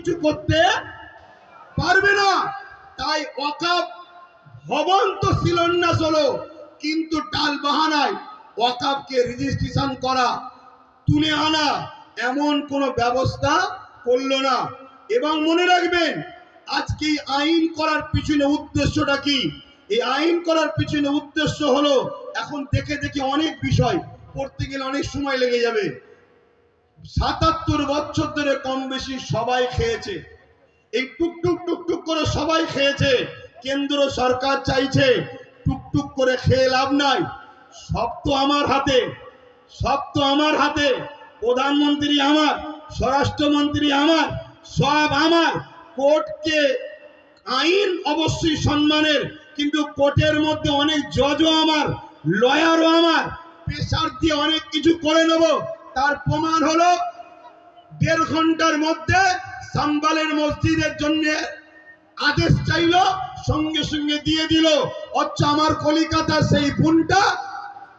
কিছু করতে পারবে না। তাই ওয়াকাব ভবন তো শিলান্যাস হলো, কিন্তু টাল বাহানায় ওয়াকাবকে রেজিস্ট্রেশন করা, তুলে আনা এমন কোনো ব্যবস্থা করল না। এবং মনে রাখবেন আজকে আইন করার পিছনে উদ্দেশ্যটা কি? এই আইন করার পিছনে উদ্দেশ্য হলো, এখন দেখে দেখে অনেক বিষয় পড়তে গেলে অনেক সময় লেগে যাবে। সাতাত্তর বছর ধরে কম বেশি সবাই খেয়েছে। এই টুকটুক টুকটুক করে সবাই খেয়েছে। কেন্দ্র সরকার চাইছে টুকটুক করে খেয়ে লাভ নাই। সব তো আমার হাতে, সব তো আমার হাতে। প্রধানমন্ত্রী আমার, স্বরাষ্ট্রমন্ত্রী আমার, সব আমার। কোর্টকে আইন অবশ্যই সম্মানের, কিন্তু কোর্টের মধ্যে অনেক জজও আমার, লয়ারও আমার। প্রেশার দিয়ে অনেক কিছু করে নেব। তার প্রমাণ হলো দেড় ঘণ্টার মধ্যে সাম্বালের মসজিদের জন্য আদেশ চাইলো, সঙ্গে সঙ্গে দিয়ে দিল। অচ্ছা আমার কলিকাতার সেই বোনটা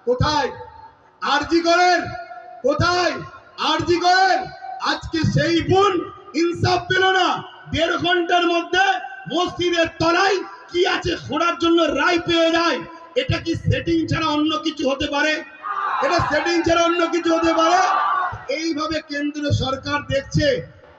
কোথায়? আরজি করেন, কোথায়? আরজি করেন, আজকে সেই বোন ইনসাফ পেল না। দেড় ঘণ্টার মধ্যে মসজিদের তলায় কি আছে খোঁড়ার জন্য রায় পেয়ে যায়? এটা কি সেটিং ছাড়া অন্য কিছু হতে পারে? এটা সেটিং ছাড়া অন্য কিছু হতে পারে। এইভাবে কেন্দ্র সরকার দেখছে,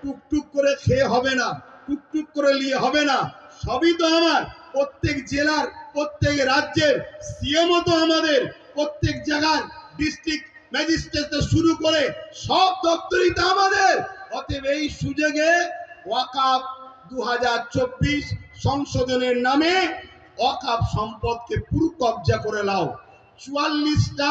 টুকটুক করে খেয়ে হবে না, টুকটুক করে নিয়ে হবে না। সবই তো আমার, প্রত্যেক জেলার, প্রত্যেক রাজ্যের, সিএমও তো আমাদের, প্রত্যেক জায়গার ডিস্ট্রিক্ট ম্যাজিস্ট্রেট শুরু করে, সব দপ্তরই তো আমাদের। অতএব এই সুযোগে ওয়াকাপ দু হাজার চব্বিশ সংশোধনের নামে ওয়াকাপ সম্পদকে পুরো কবজা করে লাও চুয়াল্লিশটা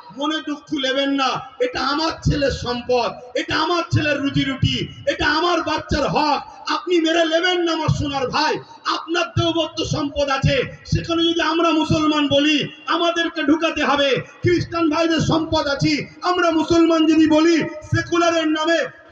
মনে দুঃখ নেবেন না। এটা আমার ছেলের সম্পদ, এটা আমার ছেলের রুজি রুটি এটা আমার বাচ্চার হক। আপনি মেরে নেবেন না আমার সোনার ভাই। আপনার দেবত্ব সম্পদ আছে। সেখানে যদি আমরা মুসলমান বলি, আমাদেরকে ঢুকাতে হবে। খ্রিস্টান ভাইদের সম্পদ আছে। আমরা মুসলমান যদি বলি, সেকুলারের নামে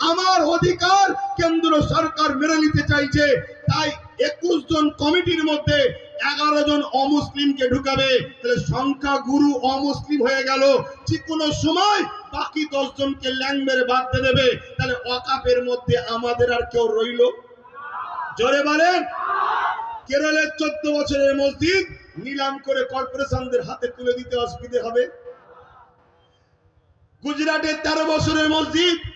আমার অধিকার কেন্দ্র সরকার মেনে নিতে চাইছে। তাই একুশ জন কমিটির মধ্যে এগারো জন অমুসলিমকে ঢুকাবে। তাহলে সংখ্যা গুরু অমুসলিম হয়ে গেল। যে কোনো সময় বাকি দশ জনকে ল্যাং মেরে দিয়ে দেবে। তাহলে অকাপের মধ্যে আমাদের আর কেউ রইল? জোরে বলেন। কেরলের চোদ্দ বছরের মসজিদ নিলাম করে কর্পোরেশনদের হাতে তুলে দিতে অসুবিধে হবে। গুজরাটের তেরো বছরের মসজিদ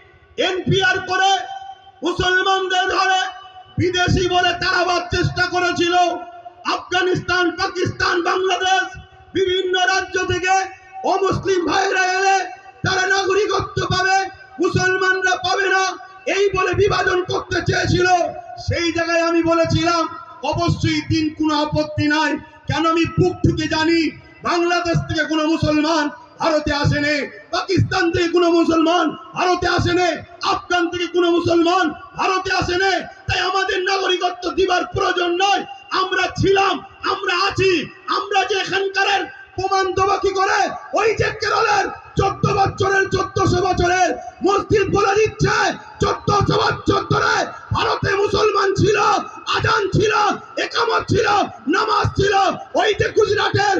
এনপিআর করে মুসলমানদের ধরে বিদেশি বলে তাড়াবার চেষ্টা করেছিল। আফগানিস্তান, পাকিস্তান, বাংলাদেশ, বিভিন্ন রাজ্য থেকে অমুসলিম ভাইরা এলে তারা নাগরিকত্ব পাবে, মুসলমানরা পাবে না। এই বলে বিভাজন করতে চেয়েছিল। সেই জায়গায় আমি বলেছিলাম, অবশ্যই দিন কোনো আপত্তি নাই। কেন আমি বুক ঠুকে জানি, বাংলাদেশ থেকে কোনো মুসলমান ভারতে আসেনি। পাকিস্তান থেকে কোনো মুসলমান ভারতে আসেনি। আফগান থেকে কোনো মুসলমান ভারতে আসেনি। তাই আমাদের নাগরিকত্ব দিবার প্রয়োজন নয়। আমরা ছিলাম, আমরা আছি। আমরা যে এখানকার প্রমাণ দেবো কি করে, ওই যে কেরলের চোদ্দ বছরের, চোদ্দশো বছরের মসজিদ বলে দিচ্ছে, চোদ্দশো বছর ধরে ভারতে মুসলমান ছিল, আজান ছিল, একামত ছিল, নামাজ ছিল। ওই যে গুজরাটের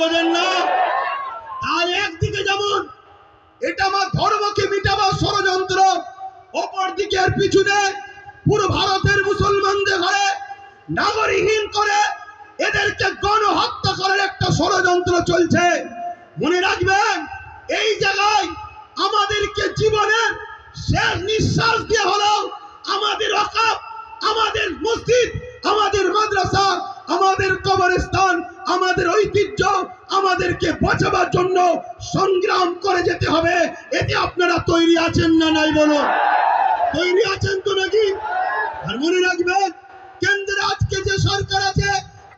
বোঝেন না। আর একদিকে যেমন এটা আমার ধর্মকে মিটাবার ষড়যন্ত্র অপর দিকে পিছনে পুরো ভারতের মুসলমানদের ঘরে নাগরিকহীন করে এদেরকে গণহত্যা করার একটা ষড়যন্ত্র চলছে। মনে রাখবেন, এই জায়গায় আমাদেরকে জীবনের শেষ নিঃশ্বাস দিয়ে হলেও আমাদের অকাপ আমাদের মসজিদ, আমাদের মাদ্রাসা, আমাদের কবরস্থান আমাদের ঐতিহ্য আমাদেরকে বাঁচাবার জন্য সংগ্রাম করে যেতে হবে। এতে আপনারা তৈরি আছেন না নাই বলো? তৈরি আছেন তো নাকি? আর মনে রাখবেন কেন্দ্রে আজকে যে সরকার আছে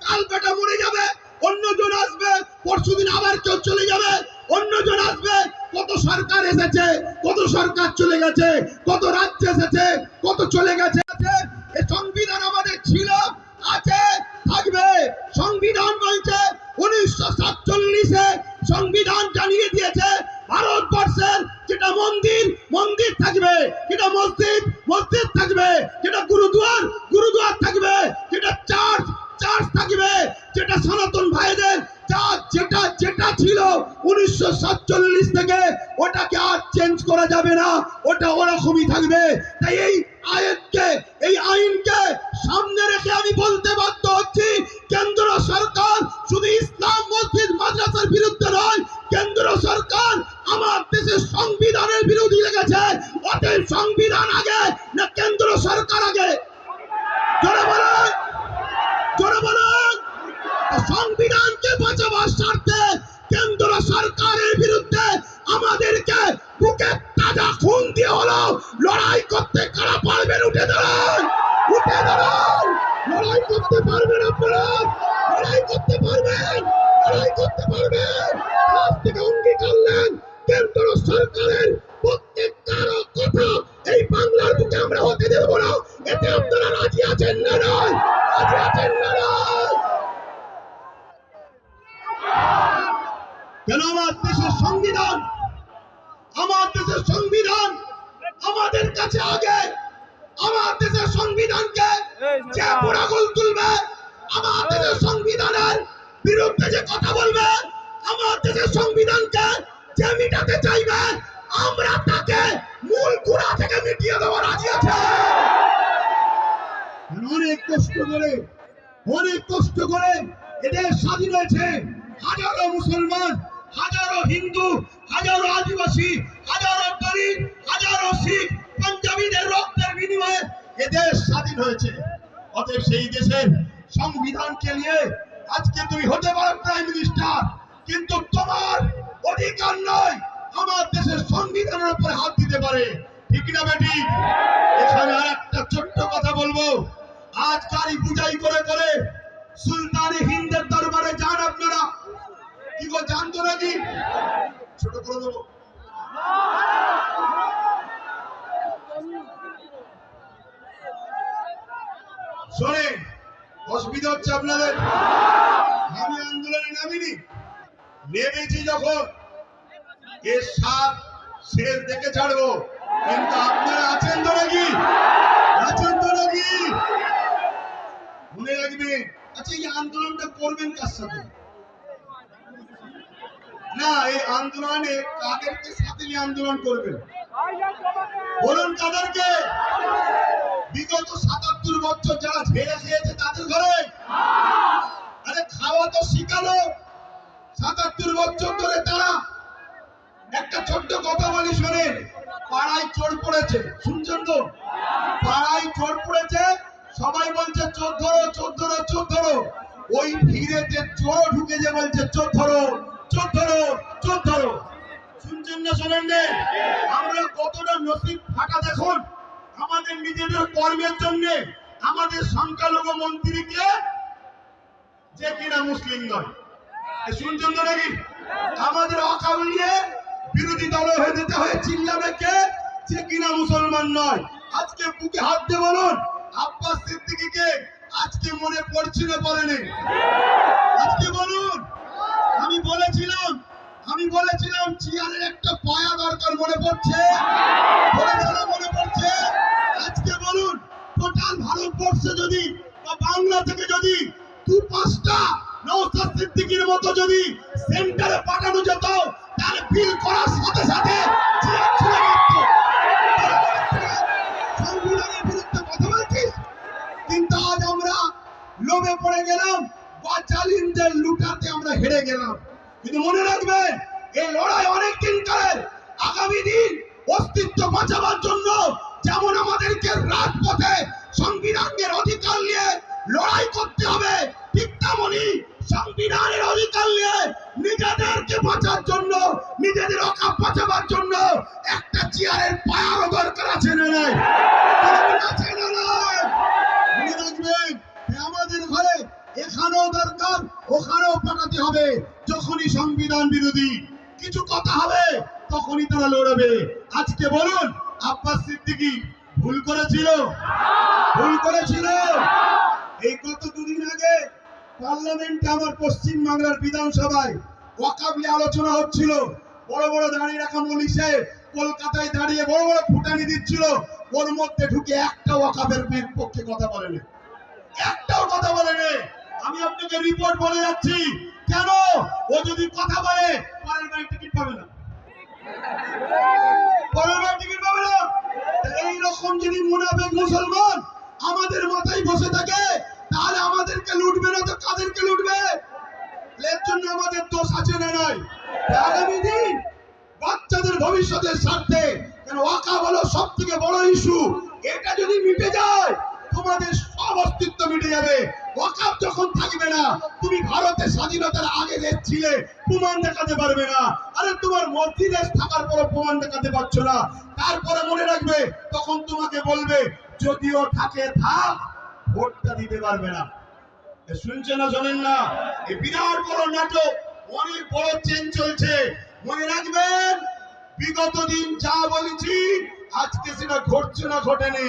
কাল বেটা মরে যাবে, অন্যজন আসবে, পরশুদিন আবার কেউ চলে যাবে, অন্যজন আসবে, কত সরকার এসেছে, কত সরকার চলে গেছে, কত রাজ্য এসেছে, কত চলে গেছে এ সংবিধান আমাদের ছিল, আছে। থাকবে। সংবিধান বলছে উনিশশো সাতচল্লিশে সংবিধান জানিয়ে দিয়েছে ভারতবর্ষের যেটা মন্দির মন্দির থাকবে, যেটা মসজিদ মসজিদ থাকবে, যেটা গুরুদুয়ার গুরুদুয়ার থাকবে, যেটা চার্চ চার্চ থাকবে, যেটা সনাতন ভাইদের যা যেটা যেটা ছিল উনিশশো সাতচল্লিশ থেকে, ওটাকে আর চেঞ্জ করা যাবে না, ওটা ওরকমই থাকবে। তাই এই আইনকে এই আইনকে সামনে রেখে আমি বলতে বাধ্য কথা বলবে, আমার দেশের সংবিধানকে যে মিটাতে চাইবে, আমরা তাকে মূল গুড়া থেকে মিটিয়ে দেওয়া রাজি আছে। অনেক কষ্ট করে, অনেক কষ্ট করে এদের স্বাধীন হয়েছে। হাজারো মুসলমান, হাজারো হিন্দু, হাজারো আদিবাসী, হাজারো দলিত হাজারো শিখ, পাঞ্জাবিদের রক্তের বিনিময়ে এদের স্বাধীন হয়েছে। অতএব সেই দেশের সংবিধানকে নিয়ে আজকে তুমি হতে পারো প্রাইম মিনিস্টার, কিন্তু তোমার অধিকার নয়, আমার দেশের সংবিধানের উপরে হাত দিতে পারে। ঠিক না বেটি? এখানে আর একটা ছোট্ট কথা বলব। আজ গাড়ি বুঝাই করে করে সুলতানি হিন্দের দরবারে যান আপনারা। কি গো, জানতো নাকি? ছোট করে দেবো। শোনেন অসুবিধা হচ্ছে আপনাদের? আমি আন্দোলনে নামিনি। নেমেছি যখন। এর সাপ শেষ দেখে ছাড়বো। কিন্তু আপনারা আছেন তো নাকি? আছেন তো নাকি? মনে রাখবেন। আচ্ছা এই আন্দোলনটা করবেন কার সাথে? না, এই আন্দোলনে কাদেরকে সাথে নিয়ে আন্দোলন করবেন? বলুন কাদেরকে। বিগত সাতাত্তর বছর যারা ঝেড়ে খেয়েছে তাদের ঘরে? আরে খাওয়া তো শিখালো। সাতাত্তর বছর ধরে তারা একটা ছোট্ট কথা বলি শোনেন, পাড়ায় চোর পড়েছে, শুনছেন তো? পাড়ায় চোর পড়েছে, সবাই বলছে চোর ধরো চোর ধরো চোর ধরো ওই ভিড়ে যে চোর ঢুকে যে বলছে চোর ধরো চোর ধরো চোর ধরো শুনছেন না শোনেন? আমরা কতটা নসিব ফাটা দেখুন। আমাদের নিজেদের কর্মের জন্য আমাদের সংখ্যালঘু মন্ত্রীকে যে কিনা মুসলিম নয়। শুনছেন তো নাকি? আমাদের নিয়ে বিরোধী দল হয়ে যেতে হয়ে চিল্লাবে কে যে কিনা মুসলমান নয়। আজকে বুকে হাত দিয়ে বলুন, আব্বাস সিদ্দিকীকে আজকে মনে পড়ছিল বলেনি। আজকে বলুন, আমি বলেছিলাম আমি বলেছিলাম, চেয়ারের একটা পায়া দরকার মনে পড়ছে। মনে পড়ছে। আজকে বলুন, টোটাল ভারতবর্ষে যদি বা বাংলা থেকে যদি দু পাঁচটা নৌসাদ সিদ্দিকির মতো যদি সেন্টারে পাঠানো যেত, তাহলে বিল করার সাথে সাথে কিন্তু আজ আমরা লোভে পড়ে গেলাম বা জালিমদের লুটাতে আমরা হেরে গেলাম। কিন্তু মনে রাখবেন, এই লড়াই অনেক দিন কালের। আগামী দিন অস্তিত্ব বাঁচাবার জন্য যেমন আমাদেরকে রাজপথে সংবিধানের অধিকার নিয়ে লড়াই করতে হবে, ঠিক তেমনি সংবিধানের অধিকার নিয়ে নিজেদেরকে বাঁচার জন্য, নিজেদের অকাপ বাঁচাবার জন্য একটা চেয়ারের পায়ারও দরকার আছে না নাই? আছে না নাই? মনে রাখবেন, আমাদের ঘরে এখানেও দরকার, ওখানেও পাঠাতে হবে। যখনই সংবিধান বিরোধী কিছু কথা হবে, তখনই তারা লড়বে। আজকে বলুন, আব্বাস সিদ্দিকী ভুল করেছিল? ভুল করেছিল? এই গত দুদিন আগে পার্লামেন্টে আমার পশ্চিম বাংলার বিধানসভায় ওয়াকাবলি আলোচনা হচ্ছিল। বড় বড় দাঁড়িয়ে রাখা মনীষে কলকাতায় দাঁড়িয়ে বড় বড় ফুটানি দিচ্ছিল। ওর মধ্যে ঢুকে একটা ওয়াকাবের পক্ষে কথা বলেনি। একটাও কথা বলেনি। আমি আপনাকে রিপোর্ট বলে যাচ্ছি। কেন? ও যদি কথা বলে, পরের টিকিট পাবে না। পরের টিকিট পাবে না। এই রকম যদি মুনাফেক মুসলমান আমাদের মাথায় বসে থাকে, তাহলে আমাদেরকে লুটবে না তো কাদেরকে লুটবে? এর জন্য আমাদের দোষ আছে না নাই? আগামী দিন বাচ্চাদের ভবিষ্যতের স্বার্থে ওয়াকা হলো সব থেকে বড় ইস্যু এটা যদি মিটে যায় তোমাদের সব অস্তিত্ব মিটে যাবে। ওয়াকাব যখন থাকবে না, তুমি ভারতের স্বাধীনতার আগে দেশ ছিলে, প্রমাণ দেখাতে পারবে না। আরে তোমার মসজিদে থাকার পর প্রমাণ দেখাতে পারছ না। তারপরে মনে রাখবে, তখন তোমাকে বলবে, যদিও থাকে, থাক, ভোটটা দিতে পারবে না। শুনছে না, শোনেন না? এই বিরাট বড় নাটক, অনেক বড় চেন চলছে। মনে রাখবেন, বিগত দিন যা বলেছি, আজকে সেটা ঘটছে না, ঘটেনি।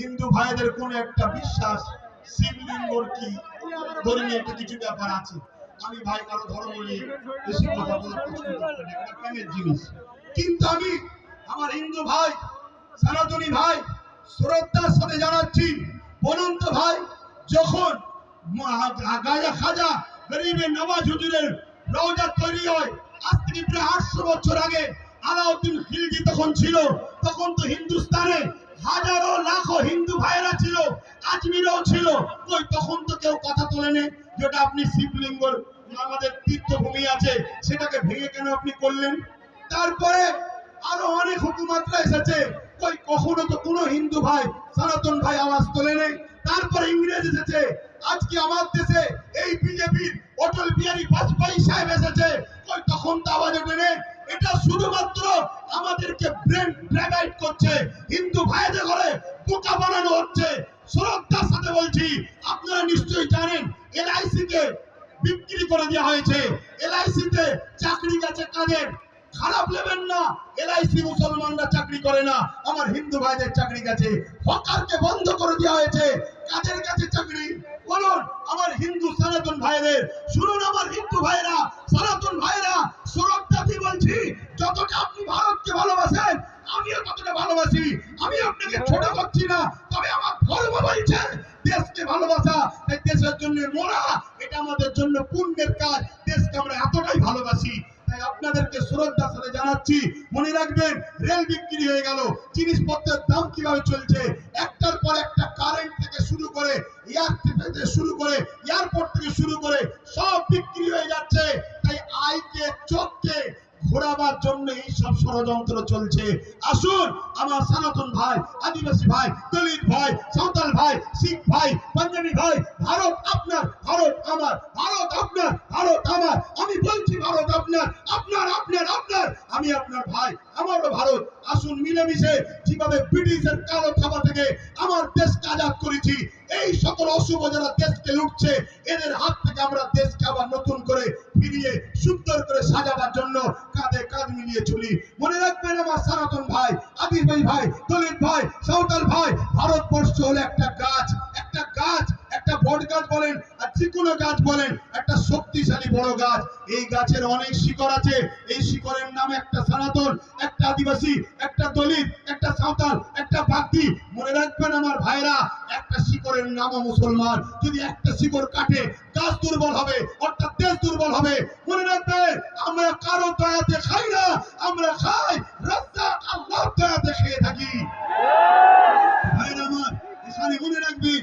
হিন্দু ভাইদের কোন একটা বিশ্বাস শিবলিঙ্গর কি? ধর্মীয় একটা কিছু ব্যাপার আছে। আমি ভাই কারও ধর্ম নিয়ে কথা জিনিস। কিন্তু আমি আমার হিন্দু ভাই, সনাতনী ভাই, শ্রদ্ধার সাথে জানাচ্ছি ভাই, যখন গাজা খাজা গরিবের হুজুরের রওজা তৈরি হয়, আজ থেকে প্রায় আটশো বছর আগে আলাউদ্দিন খিলজি তখন ছিল, তখন তো হিন্দুস্তানে হাজারো লাখো হিন্দু ভাইয়েরা ছিল, আজমিরও ছিল। কই, তখন তো কেউ কথা তোলেনি যেটা আপনি শিবলিঙ্গর আমাদের তীর্থভূমি আছে, সেটাকে ভেঙে কেন আপনি করলেন? তারপরে আরও অনেক হুকুমাত্রা এসেছে। কই, কখনো তো কোনো হিন্দু ভাই, সনাতন ভাই আওয়াজ তোলে নেই তারপরে ইংরেজ এসেছে। আজকে আমার দেশে এই বিজেপির অটল বিহারী বাজপেয়ী সাহেব এসেছে। কই, তখন তো আওয়াজ ওঠে নেই এটা শুধুমাত্র আমাদেরকে ব্রেন ড্রাইভাইট করছে, হিন্দু ভাইদের ঘরে বোকা বানানো হচ্ছে। শ্রদ্ধার সাথে বলছি, আপনারা নিশ্চয়ই জানেন, এলআইসি কে বিক্রি করে দেওয়া হয়েছে। এলআইসি তে চাকরি গেছে কাদের? খারাপ নেবেন না, এলআইসি মুসলমানরা চাকরি করে না, আমার হিন্দু ভাইদের চাকরি গেছে। হকারকে বন্ধ করে দেওয়া হয়েছে, কাদের কাছে চাকরি? বলুন, আমার হিন্দু সনাতন ভাইদের, শুনুন আমার হিন্দু ভাইরা, সনাতন ভাইরা সুরক্ষাতি বলছি? যতটা আপনি ভারতকে ভালোবাসেন, আমিও ততটা ভালোবাসি। আমি আপনাকে ছোট করছি না, তবে আমার ধর্ম বলছে, দেশকে ভালোবাসা, তাই দেশের জন্য মোরা এটা আমাদের জন্য পুণ্যের কাজ, দেশকে আমরা এতটাই ভালোবাসি। তাই আপনাদেরকে শ্রদ্ধার সাথে জানাচ্ছি। মনে রাখবেন, রেল বিক্রি হয়ে গেল। জিনিসপত্রের দাম কীভাবে চলছে? একটার পর একটা কারেন্ট থেকে শুরু করে এয়ার থেকে শুরু করে এয়ারপোর্ট থেকে শুরু করে, সব বিক্রি হয়ে যাচ্ছে। তাই আইকে চোখকে ঘোরাবার জন্য এই সব ষড়যন্ত্র চলছে। আসুন, আমার সনাতন ভাই, আদিবাসী ভাই, দলিত ভাই, সাঁওতাল ভাই, শিখ ভাই, পাঞ্জাবি ভাই, ভারত আপনার, ভারত আমার, ভারত আপনার, ভারত আমার। আমি বলছি ভারত আপনার আপনার আপনার আপনার। আমি আপনার ভাই, আমারও ভারত। আসুন মিলেমিশে, যেভাবে ব্রিটিশের কালো থাবা থেকে আমার দেশকে আজাদ করেছি এই সকল অশুভ যারা দেশকে লুটছে, এদের হাত থেকে আমরা দেশকে আবার নতুন করে ফিরিয়ে, সুন্দর করে সাজাবার জন্য কাঁধে কাঁধ মিলিয়ে চলি। মনে রাখবেন আমার সনাতন ভাই আদিবাসী ভাই, দলিত ভাই, সাঁওতাল ভাই, ভারতবর্ষ হলো একটা যে গাছ বলেন, একটা শক্তিশালী বড় গাছ। এই গাছের অনেক শিকড় আছে। এই শিকড়ের নাম একটা সনাতন, একটা আদিবাসী, একটা দলিত, একটা সাঁওতাল, একটা বাগদি। মনে রাখবেন আমার ভাইরা একটা শিকড়ের নামও মুসলমান। যদি একটা শিকড় কাটে, গাছ দুর্বল হবে, অর্থাৎ দেশ দুর্বল হবে। মনে রাখবেন, আমরা কারও দয়াতে খাই না, আমরা খাই রাজ্জাক আল্লাহর দয়াতে খেয়ে থাকি। ভাইরা আমার, এখানে মনে রাখবেন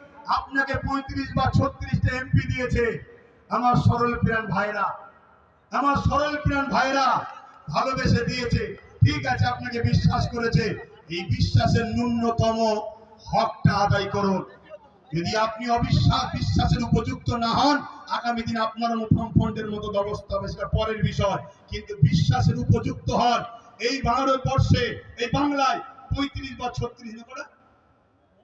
আপনাকে পঁয়ত্রিশ বা ছত্রিশটা এমপি দিয়েছে। আমার সরল প্রাণ ভাইরা, আমার সরল প্রাণ ভাইরা ভালোবেসে দিয়েছে। ঠিক আছে, আপনাকে বিশ্বাস করেছে। এই বিশ্বাসের ন্যূনতম হকটা আদায় করুন। যদি আপনি অবিশ্বাস, বিশ্বাসের উপযুক্ত না হন, আগামী দিন আপনার মুঠম ফন্ডের মতো ব্যবস্থা হবে সেটা পরের বিষয়। কিন্তু বিশ্বাসের উপযুক্ত হন। এই ভারতবর্ষে, এই বাংলায় পঁয়ত্রিশ বা ছত্রিশ করে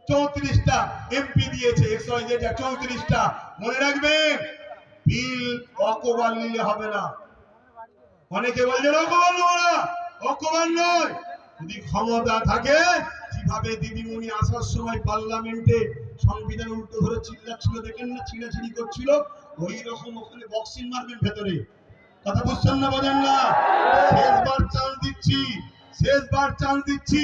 চৌত্রিশটা এমপি দিয়েছে একশো চৌত্রিশটা। মনে রাখবেন, বিল অকবাল নিলে হবে না। অনেকে বলছে অকবাল নেব না। অকবাল নয়। যদি ক্ষমতা থাকে, যেভাবে দিদিমণি আসার সময় পার্লামেন্টে সংবিধান উল্টো ধরে চিল্লাচ্ছিল, দেখেন না ছিঁড়াছিড়ি করছিল, ওই রকম ওখানে বক্সিং মারবেন ভেতরে। কথা বুঝছেন না, বোঝেন না? শেষবার চান্স দিচ্ছি, শেষবার চান্স দিচ্ছি।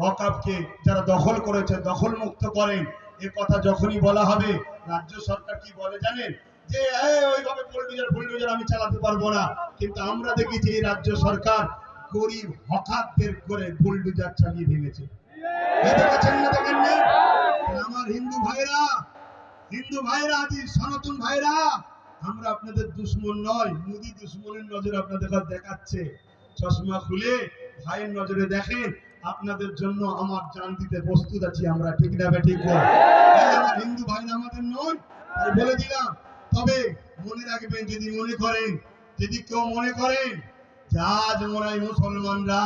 ওয়াকাফকে যারা দখল করেছে দখল মুক্ত করেন। এ কথা যখনই বলা হবে রাজ্য সরকার কি বলে জানেন? যে "এই, ওইভাবে বুলডোজার বুলডোজার আমি চালাতে পারব না। কিন্তু আমরা দেখি যে এই রাজ্য সরকার গরিব হকারদের করে বুলডোজার চালিয়ে ভেঙেছে আমার হিন্দু ভাইরা হিন্দু ভাইরা আদি সনাতন ভাইরা আমরা আপনাদের দুশ্মন নয় মোদি দুশ্মনের নজর আপনাদের দেখাচ্ছে। চশমা খুলে ভাইয়ের নজরে দেখেন আপনাদের জন্য আমার জান দিতে প্রস্তুত আছি, আমরা ঠিক না ঠিক হিন্দু ভাইরা আমাদের নয় বলে দিলাম। তবে মনে রাখবেন, যদি মনে করেন, যদি কেউ মনে করেন আজ মোরাই মুসলমানরা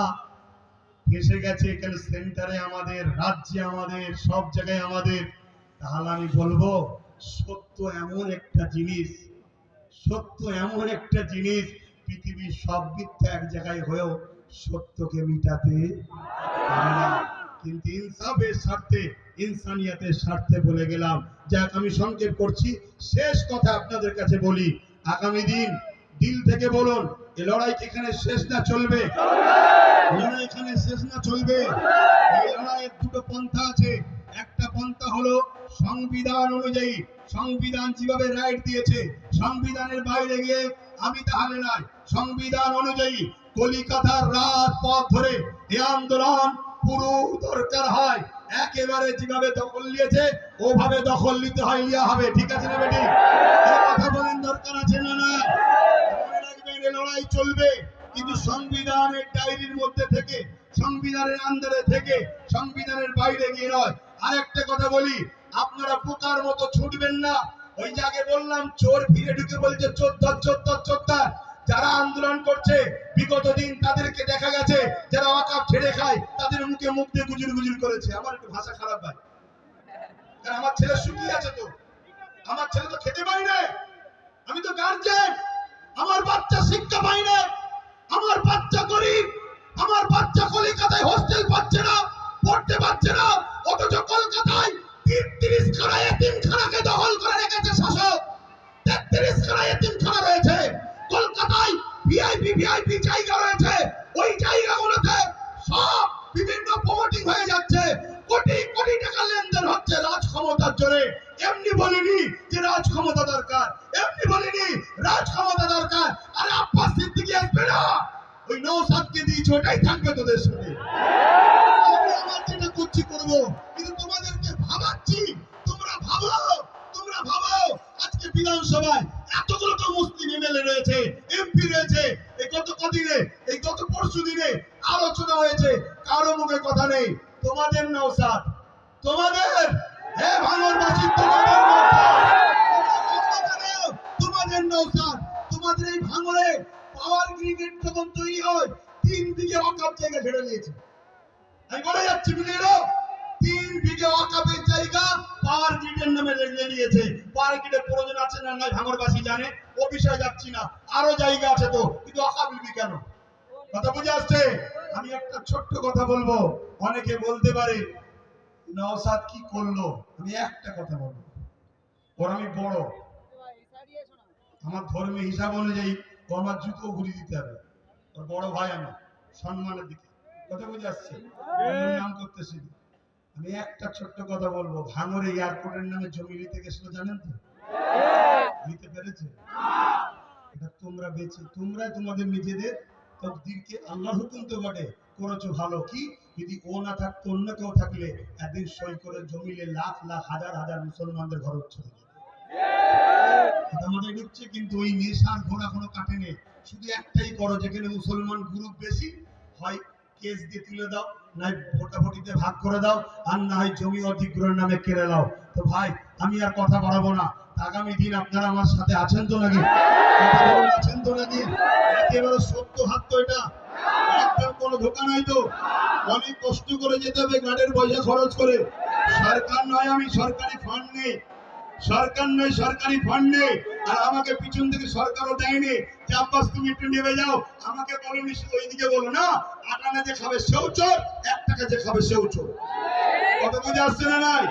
এসে গেছে, এখানে সেন্টারে আমাদের, রাজ্যে আমাদের, সব জায়গায় আমাদের, তাহলে আমি বলব, সত্য এমন একটা জিনিস, সত্য এমন একটা জিনিস, পৃথিবীর সব মিথ্যা এক জায়গায় হয়েও সত্যকে মিটাতে পারে না। কিন্তু ইনসাফের স্বার্থে, ইনসানিয়াতের স্বার্থে বলে গেলাম যাক আমি সংক্ষেপ করছি, শেষ কথা আপনাদের কাছে বলি। আগামী দিন দিল থেকে বলুন, এ লড়াই এখানে শেষ না চলবে? লড়াই এখানে শেষ না চলবে? এই লড়াইয়ের দুটো পন্থা আছে। একটা পন্থা হলো সংবিধান অনুযায়ী। সংবিধান যেভাবে রাইট দিয়েছে, সংবিধানের বাইরে গিয়ে আমি তাহলে নাই সংবিধান অনুযায়ী কলিকাতার রাজপথ ধরে এই আন্দোলন পুরো দরকার হয়। একেবারে যেভাবে দখল নিয়েছে, ওভাবে দখল নিতে হয় লিয়া হবে। ঠিক আছে না বেটি? কথা বলেন দরকার আছে না না? লড়াই চলবে। কিন্তু সংবিধানের ডায়েরির মধ্যে থেকে, সংবিধানের আন্দারে থেকে, সংবিধানের বাইরে গিয়ে নয়। আরেকটা কথা বলি, আপনারা পোকার মতো ছুটবেন না। ওই যে আগে বললাম, চোর ফিরে ঢুকে বলছে, চোদ্দার চোদ্দার চোদ্দার। যারা আন্দোলন করছে, বিগত দিন তাদেরকে দেখা গেছে, যারা অকাপ ছেড়ে খায়, তাদের মুখে মুখ দিয়ে গুজুর গুজুর করেছে। আমার একটু ভাষা খারাপ কারণ আমার ছেলে শুকিয়ে আছে তো। আমার ছেলে তো খেতে পাই না। আমি তো গার্জেন আমার বাচ্চা শিক্ষা পাই না। আমার বাচ্চা গরিব। আমার বাচ্চা কলকাতায় হোস্টেল পাচ্ছে না, পড়তে পারছে না, অথচ কলকাতায় তিরিশ খানা এতিম খানাকে দখল করে রেখেছে শাসক। তেত্রিশ ভিআইপি জায়গা রয়েছে। ওই জায়গাগুলোতে সব বিভিন্ন প্রমোটিং হয়ে যাচ্ছে। কোটি কোটি টাকা লেনদেন হচ্ছে রাজ ক্ষমতার জোরে। এমনি বলিনি যে রাজ ক্ষমতা দরকার। এমনি বলিনি রাজ ক্ষমতা দরকার। আরে আব্বাস সিদ্দিকি আসবে না। ওই নৌসাদকে দিয়েছে ওটাই থাকবে তোদের সাথে আমি আমার যেটা করছি করব, কিন্তু তোমাদেরকে ভাবাচ্ছি। তোমরা ভাবো তোমরা ভাবো। আজকে বিধানসভায় এতগুলো তো মুসলিম এমএলএ রয়েছে, এমপি রয়েছে গত কদিনে এই গত পরশু দিনে আলোচনা হয়েছে, কারও মুখে কথা নেই। তোমাদের হে ভাঙরবাসী তোমাদের নৌসাদ তোমাদের নৌসাদ তোমাদের এই ভাঙরে পাওয়ার গ্রিগেড যখন তৈরি হয়, তিন দিকে অকাপ জায়গা ছেড়ে নিয়েছে আমি বলে যাচ্ছি, বুঝলো তিন বিঘে অকাপের জায়গা পাওয়ার গ্রিডের নামে লেগে নিয়েছে পাওয়ার গ্রিডের প্রয়োজন আছে না নয় ভাঙরবাসী জানে। ও বিষয়ে যাচ্ছি না। আরও জায়গা আছে তো, কিন্তু অকাপ নিবি কেন? কথা বুঝে আসছে? আমি একটা ছোট্ট কথা বলব। অনেকে বলতে পারে, নওসাদ কি করল? আমি একটা কথা বলব। ওর আমি বড়। আমার ধর্মীয় হিসাব অনুযায়ী ও আমার জুতো ঘুরি দিতে হবে। ওর বড় ভাই আমি সম্মানের দিকে। কথা বুঝে আসছে? নাম করতেছি। আমি একটা ছোট্ট কথা বলব। ভাঙরে এয়ারপোর্টের নামে জমি নিতে গেছিল, জানেন তো? নিতে পেরেছে? এটা তোমরা বেঁচে তোমরা তোমাদের নিজেদের তকদিরকে আল্লাহর হুকুম তো বটে। করেছ ভালো কি? যদি ও না থাকতো, অন্য কেউ থাকলে একদিন সই করে জমিলে লাখ লাখ, হাজার হাজার মুসলমানদের ঘর কথা ঢুকছে কিন্তু ওই নেশার ঘোড়া কোনো শুধু একটাই করো, যেখানে মুসলমান গ্রুপ বেশি, হয় কেস দিয়ে তুলে দাও না ভোটাভুটিতে ভাগ করে দাও, আর না হয় জমি অধিগ্রহণের নামে কেড়ে দাও তো ভাই, আমি আর কথা বাড়াবো না। আগামী দিন আপনারা আমার সাথে আছেন তো নাকি? আছেন তো নাকি? একেবারে সত্য হাত তো এটা। কোনো ধোকা নাই তো। অনেক কষ্ট করে যেতে হবে, গাড়ির পয়সা খরচ করে। সরকার নয়, আমি সরকারি ফান্ড নেই। সরকার সরকারি ফান্ড নেই। আর আমাকে পিছন থেকে সরকারও দেয়নি। যে আব্বাস তুমি একটু নেমে যাও। আমাকে বলনি ওইদিকে বলো না। আটানা যে খাবে সেও চোর, এক টাকা যে খাবে সেও চোর। বুঝে আসছে না নাই?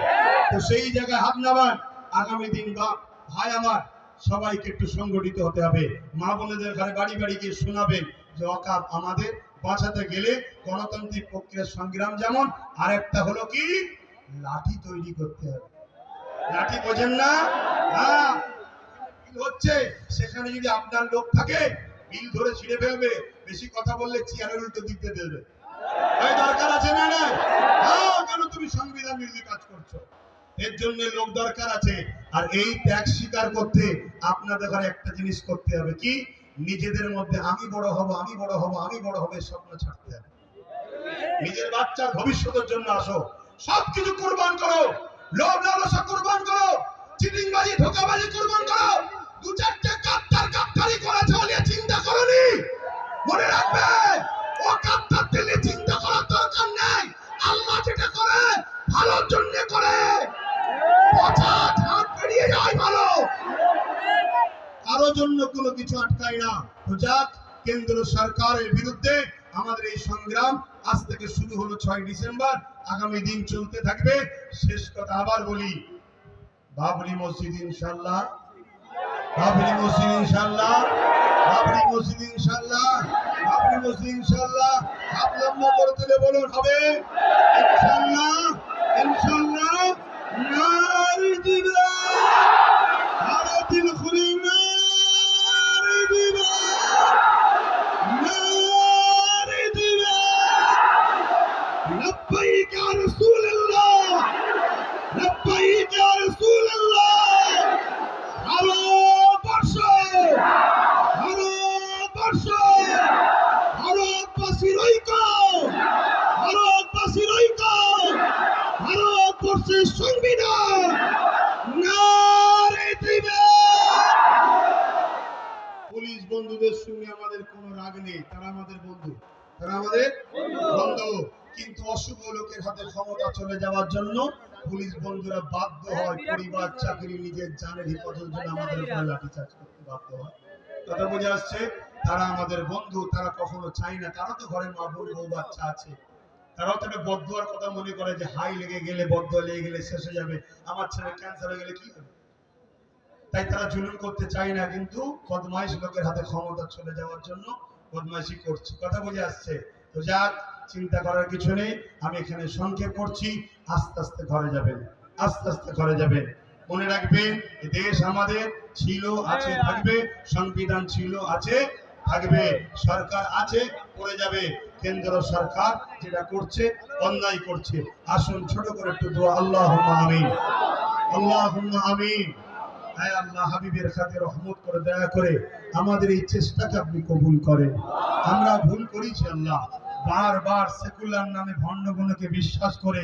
তো সেই জায়গায় হাত নামান। আগামী দিন বা ভাই আমার, সবাইকে একটু সংগঠিত হতে হবে। মা বোনেদের ঘরে বাড়ি বাড়ি গিয়ে শোনাবেন যে অকাপ আমাদের বাঁচাতে গেলে গণতান্ত্রিক প্রক্রিয়ার সংগ্রাম যেমন, আরেকটা হলো কি? লাঠি তৈরি করতে হবে। লাঠি বোঝেন না? হচ্ছে, সেখানে যদি আপনার লোক থাকে, বিল ধরে ছিঁড়ে ফেলবে। বেশি কথা বললে চেয়ারের উল্টো দিক দিয়ে দেবে দরকার আছে না না, কেন তুমি সংবিধান বিরোধী কাজ করছ? এর জন্য লোক দরকার আছে। আর এই ত্যাগ স্বীকার করতে আপনাদের ঘরে একটা জিনিস করতে হবে কি? নিজেদের মধ্যে আমি বড় হব, আমি বড় হব, আমি বড় হবে স্বপ্ন ছাড়তে হবে। নিজের বাচ্চার ভবিষ্যতের জন্য আসো। সবকিছু কোরবান করো। লোভ লালসা কোরবান করো। চিটিংবাজি, ধোকাবাজি কোরবান করো। দু চারটে কাপ্তার কাপ্তারি করেছে বলে চিন্তা করনি? মনে রাখবে, ও কাপ্তার দিলে চিন্তা করার দরকার নেই। আল্লাহ যেটা করে, ভালোর জন্য করে। কারও জন্য কোনো কিছু আটকায় না। তো যাক, কেন্দ্র সরকারের বিরুদ্ধে আমাদের এই সংগ্রাম আজ থেকে শুরু হলো ছয় ডিসেম্বর। আগামী দিন চলতে থাকবে। শেষ কথা আবার বলি, বাবরি মসজিদ ইনশাল্লাহ বাবরি মসজিদ ইনশাল্লাহ বাবরি মসজিদ ইনশাল্লাহ বাবরি মসজিদ ইনশাল্লাহ হাত লম্বা করে তুলে বলুন, হবে? ইনশাল্লাহ ইনশাল্লাহ নারী দিবা ভারতীয় খুলি পুলিশ বন্ধুদের সঙ্গে আমাদের রাগ নেই। তারা আমাদের বন্ধু। তারা আমাদের বন্ধু। কিন্তু অশুভ লোকের হাতে ক্ষমতা চলে যাওয়ার জন্য পুলিশ বন্ধুরা বাধ্য হয় পরিবার, চাকরি, নিজের জানের জন্য আমাদের লাঠিচার্জ করতে বাধ্য হয়। কথা আসছে, তারা আমাদের বন্ধু, তারা কখনো চাই না। তারা তো ঘরে মা বোন বাচ্চা আছে। তারাও তো একটা বদুয়ার কথা মনে করে যে হাই লেগে গেলে বদুয়া লেগে গেলে শেষ হয়ে যাবে। আমার ছেলে ক্যান্সার হয়ে গেলে কি হবে? তাই তারা জুলুম করতে চায় না কিন্তু বদমাইশ লোকের হাতে ক্ষমতা চলে যাওয়ার জন্য বদমাইশি করছে। কথা বুঝে আসছে? তো যাক চিন্তা করার কিছু নেই। আমি এখানে সংক্ষেপ করছি। আস্তে আস্তে ঘরে যাবেন। আস্তে আস্তে ঘরে যাবেন। মনে রাখবেন দেশ আমাদের ছিল আছে থাকবে সংবিধান ছিল আছে থাকবে সরকার আছে পড়ে যাবে। কেন্দ্র সরকার যেটা করছে, অন্যায় করছে। আসুন ছোট করে একটু দোয়া আল্লাহ আমিন। আল্লাহ আমিন। হায় আল্লাহ হাবিবের খাতে রহমত করে, দয়া করে আমাদের এই চেষ্টাকে আপনি কবুল করেন। আমরা ভুল করেছি আল্লাহ। বারবার সেকুলার নামে ভণ্ডগুলোকে বিশ্বাস করে,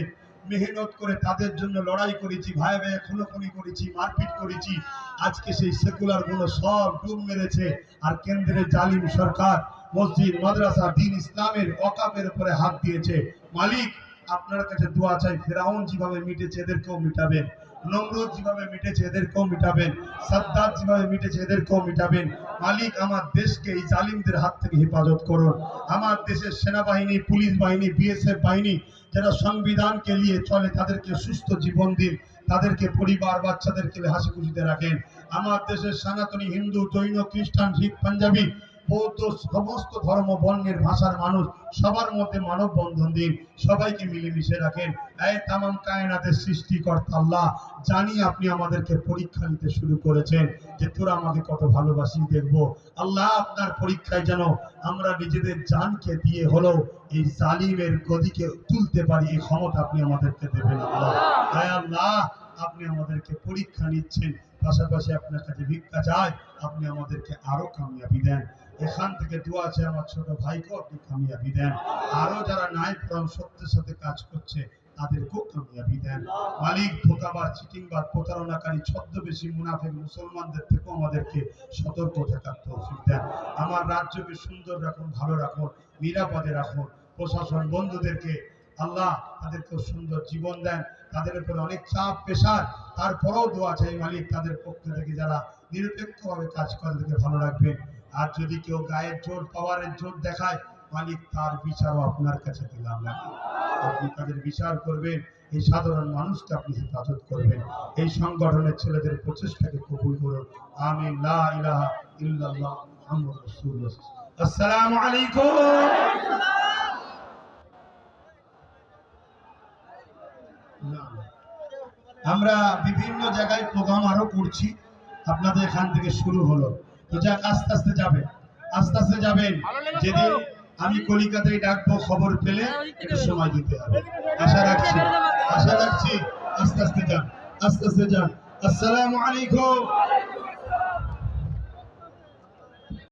মেহনত করে তাদের জন্য লড়াই করেছি, ভাই ভাই খুনোখুনি করেছি, মারপিট করেছি। আজকে সেই সেকুলারগুলো সব ডুব মেরেছে। আর কেন্দ্রের জালিম সরকার মসজিদ, মাদ্রাসা, দিন ইসলামের অকাপের উপরে হাত দিয়েছে। মালিক, আপনার কাছে দোয়া চাই, ফেরাউন যেভাবে মিটেছে এদেরকেও মিটাবেন, নমরুদ যেভাবে মিটেছে এদেরকেও মিটাবেন, সাদ্দাত যেভাবে মিটেছে এদেরকেও মিটাবেন। মালিক, আমার দেশকে এই জালিমদের হাত থেকে হেফাজত করুন। আমার দেশের সেনাবাহিনী, পুলিশ বাহিনী, বিএসএফ বাহিনী, যারা সংবিধানকে নিয়ে চলে, তাদেরকে সুস্থ জীবন দিন, তাদেরকে পরিবার, বাচ্চাদেরকে হাসি খুশিতে রাখেন। আমার দেশের সনাতনী হিন্দু, জৈন, খ্রিস্টান, শিখ, পাঞ্জাবি বৌদ্ধ সমস্ত ধর্ম বর্ণের ভাষার মানুষ, সবার মধ্যে মানব বন্ধন দিন। সবাইকে মিলেমিশে রাখেন। এই তামাম কায়নাতের সৃষ্টিকর্তা আল্লাহ, জানি আপনি আমাদেরকে পরীক্ষা নিতে শুরু করেছেন যে তোরা আমাকে কত ভালোবাসি দেখব। আল্লাহ আপনার পরীক্ষায় যেন আমরা নিজেদের জানকে দিয়ে হলেও এই জালিমের গদিকে তুলতে পারি, এই ক্ষমতা আপনি আমাদেরকে দেবেন আল্লাহ। হায় আল্লাহ, আপনি আমাদেরকে পরীক্ষা নিচ্ছেন। পাশাপাশি আপনার কাছে ভিক্ষা চাই, আপনি আমাদেরকে আরও কামিয়াবি দেন। এখান থেকে দোয়া আছে আমার ছোট ভাইকেও আপনি কামিয়াবি দেন। আরও যারা নাই পরম সত্যের সাথে কাজ করছে, তাদেরকেও কামিয়াবি দেন। মালিক, ধোকাবাজ, চিটিংবাজ, প্রতারণাকারী, ছদ্মবেশী মুনাফেক মুসলমানদের থেকেও আমাদেরকে সতর্ক থাকার তৌফিক দেন। আমার রাজ্যকে সুন্দর রাখুন, ভালো রাখুন, নিরাপদে রাখুন। প্রশাসন বন্ধুদেরকে আল্লাহ তাদেরকে সুন্দর জীবন দেন। তাদের উপরে অনেক চাপ পেশার তারপরেও দোয়া চাই মালিক, তাদের পক্ষ থেকে যারা নিরপেক্ষভাবে কাজ করে তাদেরকে ভালো রাখবেন। আর যদি কেউ গায়ের জোর, পাওয়ারের জোর দেখায়, মালিক তার বিচারও আপনার কাছে দিলাম আপনি তাদের বিচার করবেন, এই সাধারণ মানুষকে আপনি হেফাজত করবেন। এই সংগঠনের ছেলেদের প্রচেষ্টাকে কবুল করুন। রাসূলুল্লাহ। আসসালামু আলাইকুম। আমরা বিভিন্ন জায়গায় প্রোগ্রাম আরও করছি। আপনাদের এখান থেকে শুরু হলো। তো যাক আস্তে আস্তে যাবেন আস্তে আস্তে যাবেন। যেদিন আমি কলিকাতায় ডাকবো খবর পেলে একটু সময় দিতে হবে। আশা রাখছি আশা রাখছি। আস্তে আস্তে যান আস্তে আস্তে যান। আসসালামু আলাইকুম।